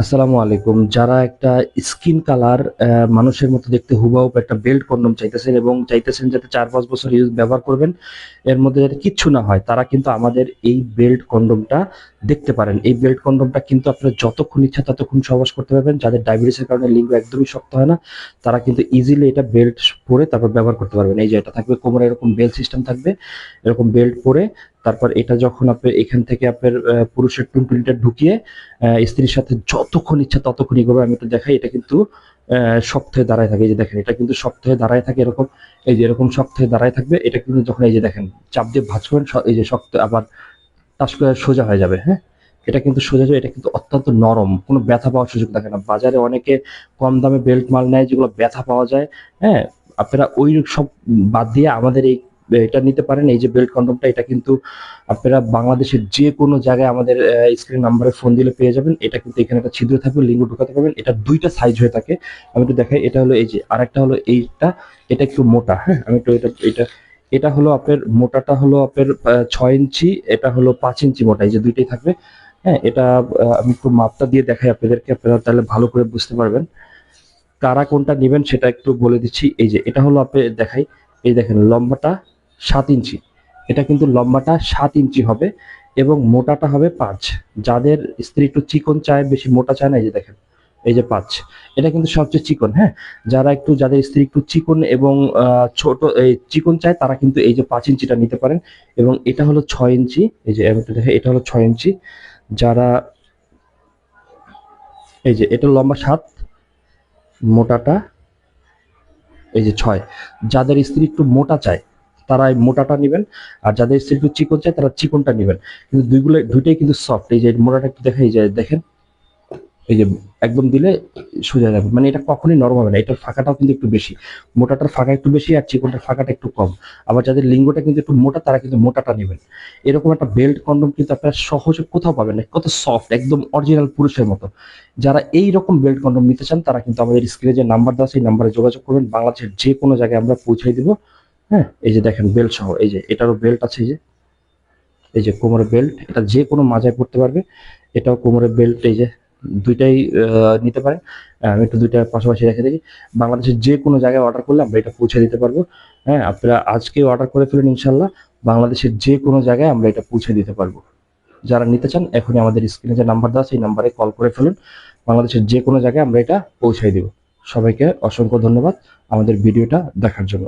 আসসালামু আলাইকুম। যারা একটা স্কিন কালার মানুষের মতো দেখতে হুবাহুব একটা বেল্ট কন্ডম চাইতেছেন এবং চাইতেছেন যাতে চার পাঁচ বছর ইউজ ব্যবহার করবেন, এর মধ্যে যাতে কিচ্ছু না হয়, তারা কিন্তু আমাদের এই বেল্ট কন্ডমটা দেখতে পারেন। এই বেল্ট কন্ডমটা কিন্তু আপনারা যতক্ষণ ইচ্ছা ততক্ষণ সহবাস করতে পারবেন। যাদের ডায়াবেটিসের কারণে লিঙ্গ একদমই শক্ত হয় না, তারা কিন্তু ইজিলি এটা বেল্ট পরে তারপর ব্যবহার করতে পারবেন। এই যে এটা থাকবে কোমরে এরকম বেল্ট সিস্টেম থাকবে, এরকম বেল্ট পরে তারপর এটা যখন আপনি এখান থেকে আপনার পুরুষের টুনটুনিটা ঢুকিয়ে স্ত্রীর সাথে যতক্ষণ ইচ্ছা ততক্ষণই করবে আমি একটু দেখাই, এটা কিন্তু হয়ে দাঁড়ায় থাকে। এই যে দেখেন, এটা কিন্তু হয়ে দাঁড়ায় থাকে এরকম, এই যে এরকম হয়ে দাঁড়ায় থাকবে, এটা কিন্তু যখন এই যে দেখেন, চাপ দিয়ে ভাঁজ করেন এই যে শক্ত আবার টাস করে সোজা হয়ে যাবে হ্যাঁ? এটা কিন্তু সোজা যাবে এটা কিন্তু অত্যন্ত নরম, কোনো ব্যথা পাওয়ার সুযোগ থাকে না। বাজারে অনেকে কম দামে বেল্ট মাল নেয়, যেগুলো ব্যথা পাওয়া যায় হ্যাঁ? আপনারা ওই সব বাদ দিয়ে আমাদের এই এটা নিতে পারেন, এই যে বেল্ট কন্ডমটা এটা কিন্তু আপনারা বাংলাদেশের যে কোনো জায়গায় আমাদের স্ক্রিন নাম্বারে ফোন দিলে পেয়ে যাবেন। এটা কিন্তু এখানে একটা ছিদ্র থাকবে, লিঙ্গ ঢোকাতে পারবেন। এটা দুইটা সাইজ হয়ে থাকে। আমি একটু দেখাই, এটা হলো এই যে আরেকটা হলো এইটা। এটা একটু মোটা হ্যাঁ? আমি একটু এটা এটা এটা হলো আপনার, মোটাটা হলো আপনার ছয় ইঞ্চি, এটা হলো পাঁচ ইঞ্চি মোটা, এই যে দুইটাই থাকবে। হ্যাঁ এটা আমি একটু মাপটা দিয়ে দেখাই আপনাদেরকে, আপনারা তাহলে ভালো করে বুঝতে পারবেন। কারা কোনটা নেবেন সেটা একটু বলে দিচ্ছি। এই যে, এটা হলো আপনি দেখাই, এই দেখেন লম্বাটা সাত ইঞ্চি। এটা কিন্তু লম্বাটা সাত ইঞ্চি হবে এবং মোটাটা হবে পাঁচ। যাদের স্ত্রী একটু চিকন চায়, বেশি মোটা চায় না, এই যে দেখেন, এই যে পাঁচ। এটা কিন্তু সবচেয়ে চিকন হ্যাঁ? যারা একটু, যাদের স্ত্রী একটু চিকন এবং ছোট, এই চিকন চায়, তারা কিন্তু এই যে পাঁচ ইঞ্চিটা নিতে পারেন এবং এটা হলো ছয় ইঞ্চি, এই যে দেখে এটা হলো ছয় ইঞ্চি। যারা, এই যে এটা লম্বা সাত, মোটাটা, এই যে ছয়। যাদের স্ত্রী একটু মোটা চায় তারা মোটাটা নেবেন। আর যাদের একটু চিকন চায় তারা চিকনটা নেবেন। কিন্তু দুইগুলো, দুইটাই কিন্তু সফট এই যে মোটাটা একটু দেখা এই যে দেখেন, এই যে একদম দিলে সোজা যাবে। মানে এটা কখনোই নরম হবে না। এটার ফাঁকাটাও কিন্তু একটু বেশি। মোটাটার ফাঁকা একটু বেশি আর চিকনটার ফাঁকাটা একটু কম। আবার যাদের লিঙ্গটা কিন্তু একটু মোটা, তারা কিন্তু মোটাটা নেবেন। এরকম একটা বেল্ট কন্ডম কিন্তু আপনারা সহজে কোথাও পাবেন না। কত সফট একদম অরিজিনাল পুরুষের মতো। যারা এই রকম বেল্ট কন্ডম নিতে চান, তারা কিন্তু আমাদের স্ক্রিনে যে নাম্বার দেওয়া সেই নাম্বারে যোগাযোগ করবেন। বাংলাদেশের যে কোনো জায়গায় আমরা পৌঁছে দিব। হ্যাঁ এই যে দেখেন বেল্ট সহ, এই যে এটারও বেল্ট আছে, এই যে এই যে কোমরের বেল্ট এটা যে কোনো মাজায় পড়তে পারবে, এটাও কোমরের বেল্ট এই যে দুইটাই নিতে পারেন। আমি একটু দুইটা পাশাপাশি রেখে দেখি। বাংলাদেশের যে কোনো জায়গায় অর্ডার করলে আমরা এটা পৌঁছে দিতে পারব। হ্যাঁ আপনারা আজকে অর্ডার করে ফেলুন ইনশাল্লাহ বাংলাদেশের যে কোনো জায়গায় আমরা এটা পৌঁছে দিতে পারব। যারা নিতে চান, এখনই আমাদের স্ক্রিনে যে নাম্বার দেওয়া সেই নাম্বারে কল করে ফেলুন। বাংলাদেশের যে কোনো জায়গায় আমরা এটা পৌঁছাই দিব। সবাইকে অসংখ্য ধন্যবাদ আমাদের ভিডিওটা দেখার জন্য।